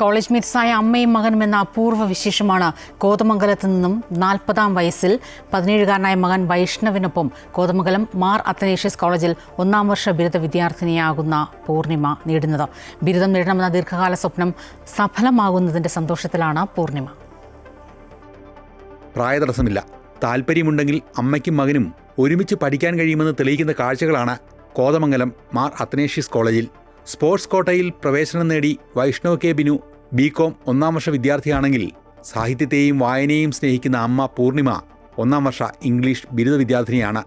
College മിറ്റ്സായ അമ്മയും മകനും എന്ന അപൂർവ വിശേഷമാണ് കോതമംഗലത്ത് നിന്നും നാൽപ്പതാം വയസ്സിൽ പതിനേഴുകാരനായ മകൻ വൈഷ്ണവിനൊപ്പം കോതമംഗലം മാർ അത്തനേഷ്യസ് കോളേജിൽ ഒന്നാം വർഷ ബിരുദ വിദ്യാർത്ഥിനിയാകുന്ന പൂർണിമ നേടുന്നത്. ബിരുദം നേടണമെന്ന ദീർഘകാല സ്വപ്നം സഫലമാകുന്നതിന്റെ സന്തോഷത്തിലാണ് പൂർണിമ. പ്രായതടസ്സമില്ല. താല്പര്യമുണ്ടെങ്കിൽ അമ്മയ്ക്കും മകനും ഒരുമിച്ച് പഠിക്കാൻ കഴിയുമെന്ന് തെളിയിക്കുന്ന കാഴ്ചകളാണ് കോതമംഗലം മാർ അത്തനേഷ്യസ് കോളേജിൽ സ്പോർട്സ് കോട്ടയിൽ പ്രവേശനം നേടി വൈഷ്ണവ് കെ ബിനു ബികോം ഒന്നാം വർഷ വിദ്യാർത്ഥിയാണെങ്കിൽ സാഹിത്യത്തെയും വായനയെയും സ്നേഹിക്കുന്ന അമ്മ പൂർണിമ ഒന്നാം വർഷ ഇംഗ്ലീഷ് ബിരുദ വിദ്യാർത്ഥിനിയാണ്.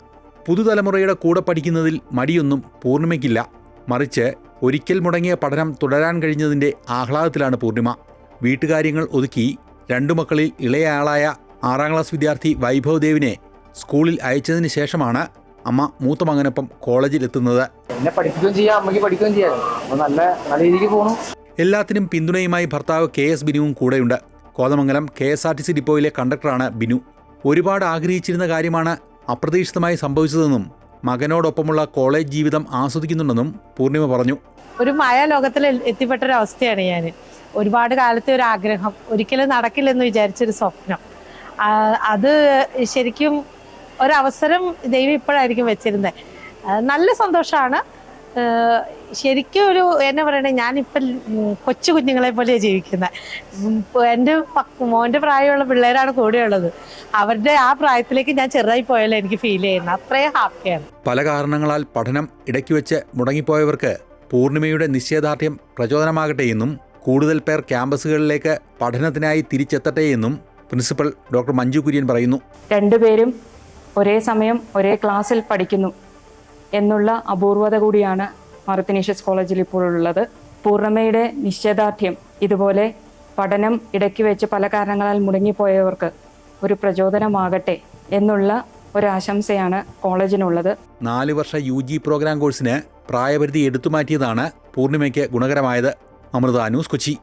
പുതുതലമുറയുടെ കൂടെ പഠിക്കുന്നതിൽ മടിയൊന്നും പൂർണിമയ്ക്കില്ല. മറിച്ച് ഒരിക്കൽ മുടങ്ങിയ പഠനം തുടരാൻ കഴിഞ്ഞതിന്റെ ആഹ്ലാദത്തിലാണ് പൂർണിമ. വീട്ടുകാര്യങ്ങൾ ഒതുക്കി രണ്ടു മക്കളിൽ ഇളയയാളായ ആറാം ക്ലാസ് വിദ്യാർത്ഥി വൈഭവ് ദേവിനെ സ്കൂളിൽ അയച്ചതിന് ശേഷമാണ് അമ്മ മൂത്ത മകനൊപ്പം കോളേജിലെത്തുന്നത് എന്നെ പഠിക്കുകയും ചെയ്യാം അമ്മയ്ക്ക് പഠിക്കുകയും ചെയ്യാം. നല്ല നല്ല രീതിക്ക് പോകണം എല്ലാത്തിനും പിന്തുണയുമായി ഭർത്താവ് കെ എസ് ബിനുവും കൂടെയുണ്ട്. Kothamangalam K S R T C ഡിപ്പോയിലെ കണ്ടക്ടറാണ് ബിനു. ഒരുപാട് ആഗ്രഹിച്ചിരുന്ന കാര്യമാണ് അപ്രതീക്ഷിതമായി സംഭവിച്ചതെന്നും മകനോടൊപ്പമുള്ള കോളേജ് ജീവിതം ആസ്വദിക്കുന്നുണ്ടെന്നും പൂർണിമ പറഞ്ഞു. ഒരു മായ ലോകത്തിൽ എത്തിപ്പെട്ട ഒരു അവസ്ഥയാണ് ഞാൻ ഒരുപാട് കാലത്തെ ഒരു ആഗ്രഹം ഒരിക്കലും നടക്കില്ലെന്ന് വിചാരിച്ചൊരു സ്വപ്നം. അത് ശരിക്കും ഒരവസരം ദൈവം ഇപ്പോഴായിരിക്കും വെച്ചിരുന്നത് നല്ല സന്തോഷമാണ് ശരിക്കും ഒരു എന്നെ പറയണേ ഞാനിപ്പം കൊച്ചു കുഞ്ഞുങ്ങളെ പോലെയാണ് ജീവിക്കുന്നത് എന്റെ മോന്റെ പ്രായമുള്ള പിള്ളേരാണ് കൂടെയുള്ളത്. അവരുടെ ആ പ്രായത്തിലേക്ക് ഞാൻ ചെറുതായി പോയാലോ എനിക്ക് ഫീൽ ചെയ്യുന്നത് അത്രയും ഹാപ്പിയാണ്. പല കാരണങ്ങളാൽ പഠനം ഇടയ്ക്ക് വെച്ച് മുടങ്ങിപ്പോയവർക്ക് പൂർണിമയുടെ നിശ്ചയദാർഢ്യം പ്രചോദനമാകട്ടെ എന്നും കൂടുതൽ പേർ ക്യാമ്പസുകളിലേക്ക് പഠനത്തിനായി തിരിച്ചെത്തട്ടെ എന്നും പ്രിൻസിപ്പൽ ഡോക്ടർ മഞ്ജു കുര്യൻ പറയുന്നു. രണ്ടുപേരും ഒരേ സമയം ഒരേ ക്ലാസ്സിൽ പഠിക്കുന്നു എന്നുള്ള അപൂർവത കൂടിയാണ് മാർത്തിനീഷ്യസ് കോളേജിൽ ഇപ്പോൾ ഉള്ളത്. പൂർണമയുടെ നിശ്ചയദാർഢ്യം ഇതുപോലെ പഠനം ഇടയ്ക്ക് വെച്ച് പല കാരണങ്ങളാൽ മുടങ്ങിപ്പോയവർക്ക് ഒരു പ്രചോദനമാകട്ടെ എന്നുള്ള ഒരാശംസയാണ് കോളേജിനുള്ളത്. നാല് വർഷ യു ജി പ്രോഗ്രാം കോഴ്സിന് പ്രായപരിധി എടുത്തുമാറ്റിയതാണ് പൂർണിമയ്ക്ക് ഗുണകരമായത്. അമൃത ന്യൂസ് കൊച്ചി.